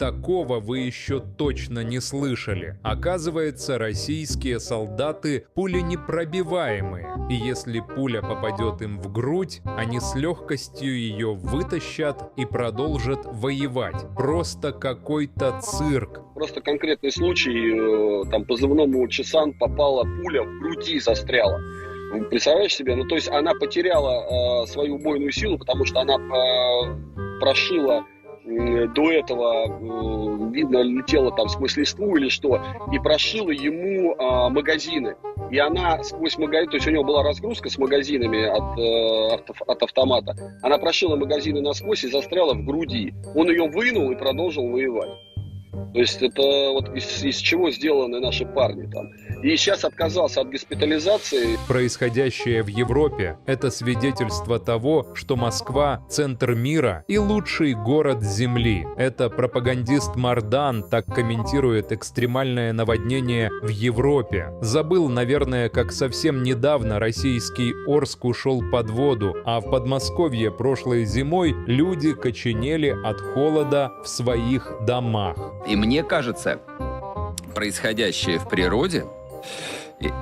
Такого вы еще точно не слышали. Оказывается, российские солдаты пуленепробиваемые. И если пуля попадет им в грудь, они с легкостью ее вытащат и продолжат воевать. Просто какой-то цирк. Просто конкретный случай, э, там позывному Чесан попала пуля в груди застряла. Представляешь себе? Ну, то есть она потеряла э, свою убойную силу, потому что она э, прошила до этого, э, видно, летела там сквозь листву или что, и прошила ему э, магазины. И она сквозь магазин, то есть у него была разгрузка с магазинами от, э, от автомата, она прошила магазины насквозь и застряла в груди. Он ее вынул и продолжил воевать. То есть это вот из, из чего сделаны наши парни там. И сейчас отказался от госпитализации. Происходящее в Европе – это свидетельство того, что Москва – центр мира и лучший город Земли. Это пропагандист Мардан так комментирует экстремальное наводнение в Европе. Забыл, наверное, как совсем недавно российский Орск ушел под воду, а в Подмосковье прошлой зимой люди коченели от холода в своих домах. И мне кажется, происходящее в природе и-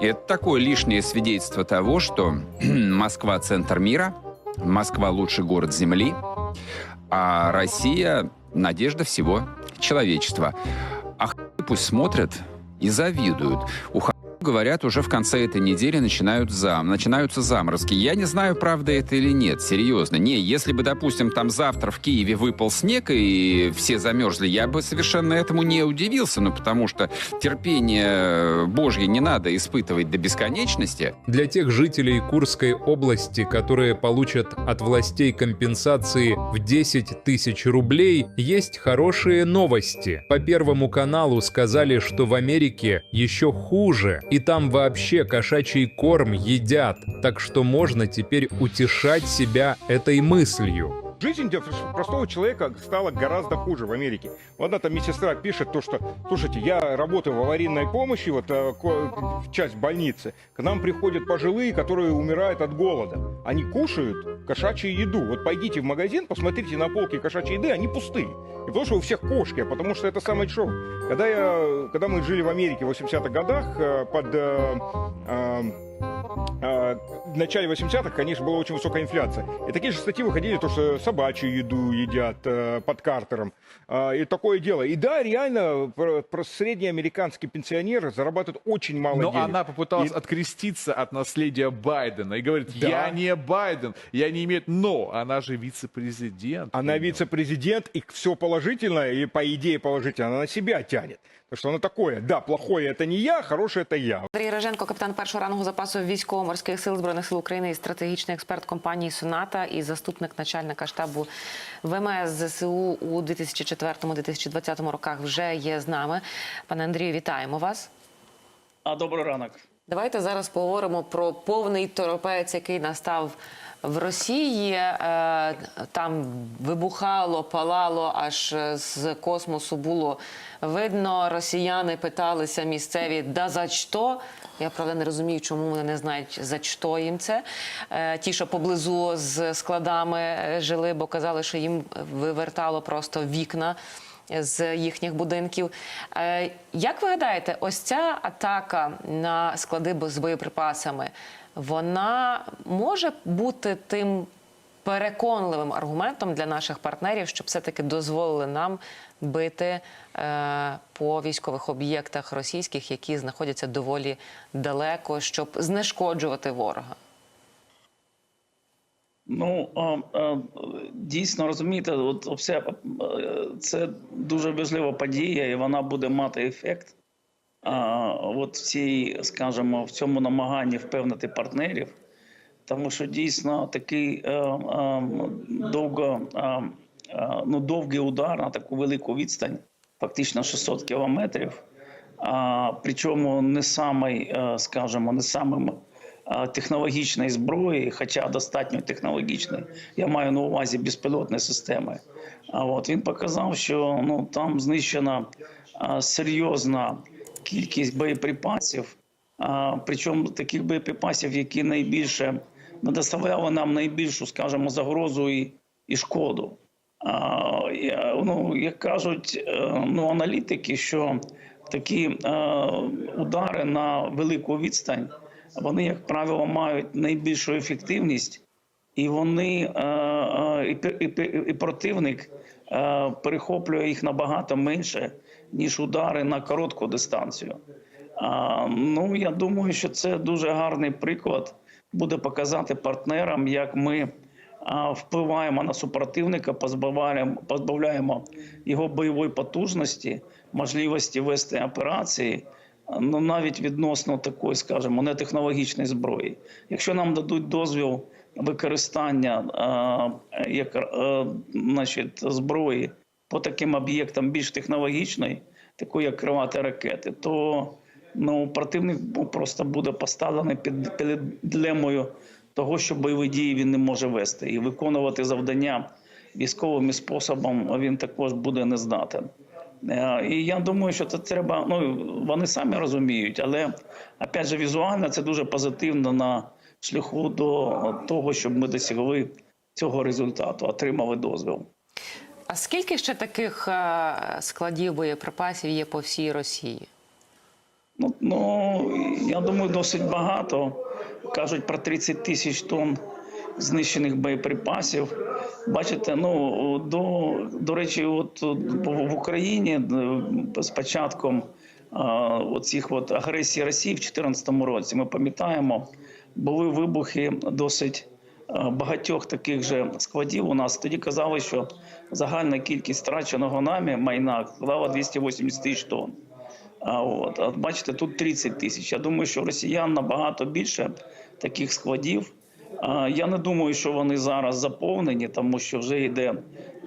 это такое лишнее свидетельство того, что Москва центр мира, Москва лучший город Земли, а Россия надежда всего человечества. А хуй пусть смотрят и завидуют. Говорят, уже в конце этой недели начинают зам, начинаются заморозки. Я не знаю, правда это или нет, серьезно. Не, если бы, допустим, там завтра в Киеве выпал снег и все замерзли, я бы совершенно этому не удивился, ну потому что терпение Божье не надо испытывать до бесконечности. Для тех жителей Курской области, которые получат от властей компенсации в 10 тысяч рублей, есть хорошие новости. По Первому каналу сказали, что в Америке еще хуже, и там вообще кошачий корм едят, так что можно теперь утешать себя этой мыслью. Жизнь простого человека стала гораздо хуже в Америке. Одна там медсестра пишет то, что, слушайте, я работаю в аварийной помощи, вот э, в часть больницы. К нам приходят пожилые, которые умирают от голода. Они кушают кошачью еду. Вот пойдите в магазин, посмотрите на полки кошачьей еды, они пустые. Не потому что у всех кошки, а потому что это самое дешевое. Когда, я, когда мы жили в Америке в 80-х годах, э, под э, э, в начале 80-х, конечно, была очень высокая инфляция. И такие же статьи выходили, то, что собачью еду едят э, под картером. А, и такое дело. И да, реально, про, про средний американский пенсионер зарабатывает очень мало Но денег. она попыталась И- откреститься от наследия Байдена и говорит, Да. я не Байден, я не имею... Но она же вице-президент. Она вице-президент, и все положительное, и по идее положительно, она на себя тянет. Потому что она такое, да, плохое это не я, хорошее это я. Андрій Реженко, капітан першого рангу запасу військово-морських сил збройних сил України і стратегічний експерт компанії Соната і заступник начальника штабу ВМС ЗСУ у 2004-2020 роках вже є з нами. Пане Андрію, вітаємо вас. А добрий ранок. Давайте зараз поговоримо про повний торопець, який настав в Росії. Е, Там вибухало, палало, аж з космосу було видно. Росіяни питалися місцеві, да за що? Я правда не розумію, чому вони не знають за що їм це. Е, Ті, що поблизу з складами е, жили, бо казали, що їм вивертало просто вікна з їхніх будинків. Е, Як ви гадаєте, ось ця атака на склади з боєприпасами, вона може бути тим переконливим аргументом для наших партнерів, щоб все-таки дозволили нам бити е, по військових об'єктах російських, які знаходяться доволі далеко, щоб знешкоджувати ворога? Ну дійсно розумієте, от все е, це дуже важлива подія, і вона буде мати ефект. От в цій, скажімо, в цьому намаганні впевнити партнерів, тому що дійсно такий е, е, довго, ну, довгий удар на таку велику відстань, фактично 600 кілометрів. Причому не самий, скажімо, не самим технологічної зброї, хоча достатньо технологічної. Я маю на увазі безпілотні системи. А от він показав, що ну там знищена е, серйозна кількість боєприпасів. А, причому таких боєприпасів, які найбільше доставляли нам найбільшу, скажімо, загрозу і, і шкоду. А, ну, як кажуть е, ну, аналітики, що такі е, удари на велику відстань, вони, як правило, мають найбільшу ефективність, і вони е, е, і, і, і противник е, перехоплює їх набагато менше, ніж удари на коротку дистанцію. Ну, я думаю, що це дуже гарний приклад буде показати партнерам, як ми впливаємо на супротивника, позбавляємо, позбавляємо його бойової потужності, можливості вести операції, ну навіть відносно такої, скажімо, нетехнологічної зброї. Якщо нам дадуть дозвіл використання а, як, а, значить, зброї по таким об'єктам більш технологічної, такої як крилаті ракети, то ну, противник просто буде поставлений під, під дилемою того, що бойові дії він не може вести, і виконувати завдання військовим способом він також буде не здатен. Е, І я думаю, що це треба. Ну вони самі розуміють, але опять же, візуально це дуже позитивно на шляху до того, щоб ми досягли цього результату, отримали дозвіл. А скільки ще таких е, складів боєприпасів є по всій Росії? Ну, ну я думаю, досить багато. Кажуть про 30 тисяч тонн знищених боєприпасів. Бачите, ну до, до речі, от в Україні е, з початком е, оцих от агресії Росії в 2014 році, ми пам'ятаємо, були вибухи досить е, багатьох таких же складів. У нас тоді казали, що загальна кількість втраченого нами майна складала 280 тисяч тонн. А от бачите, тут 30 тисяч. Я думаю, що росіян набагато більше таких складів. Я не думаю, що вони зараз заповнені, тому що вже йде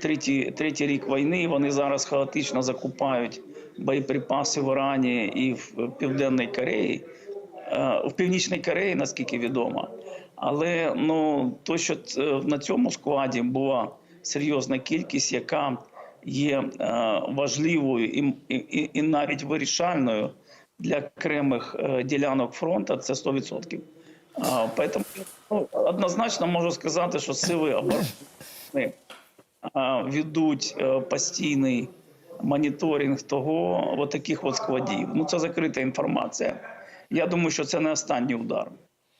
третій, третій рік війни. і Вони зараз хаотично закупають боєприпаси в Ірані і в Південній Кореї, Е, в Північній Кореї, наскільки відомо. Але ну то, що е, на цьому складі була серйозна кількість, яка є е, важливою і, і, і навіть вирішальною для окремих ділянок фронту, це 100%. А, Поэтому ну, однозначно можу сказати, що сили оборони ведуть е, постійний моніторинг того от таких от складів. Ну це закрита інформація. Я думаю, що це не останній удар.